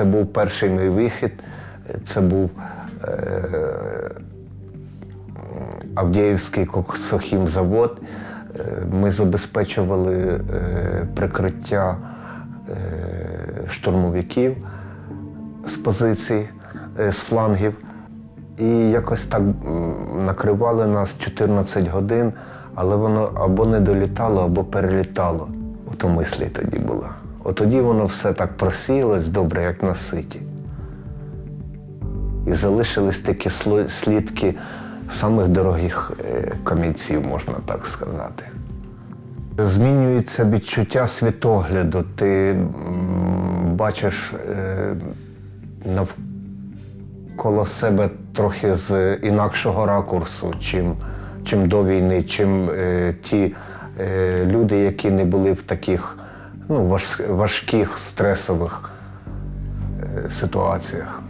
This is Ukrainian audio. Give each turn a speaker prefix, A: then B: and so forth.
A: це був перший мій вихід. Це був е, Авдіївський коксохімзавод. Е, Ми забезпечували е, прикриття е, штурмовиків з позицій, з флангів. І якось так накривали нас 14 годин, але воно або не долітало, або перелітало. Ото мислі тоді була. От тоді воно все так просіялось добре, як на ситі. І залишились такі слідки самих дорогих е, камінців, можна так сказати. Змінюється відчуття світогляду. Ти бачиш е, навколо себе трохи з інакшого ракурсу, чим, чим до війни, чим е, ті люди, які не були в таких ну, важ- важких стресових е, ситуаціях.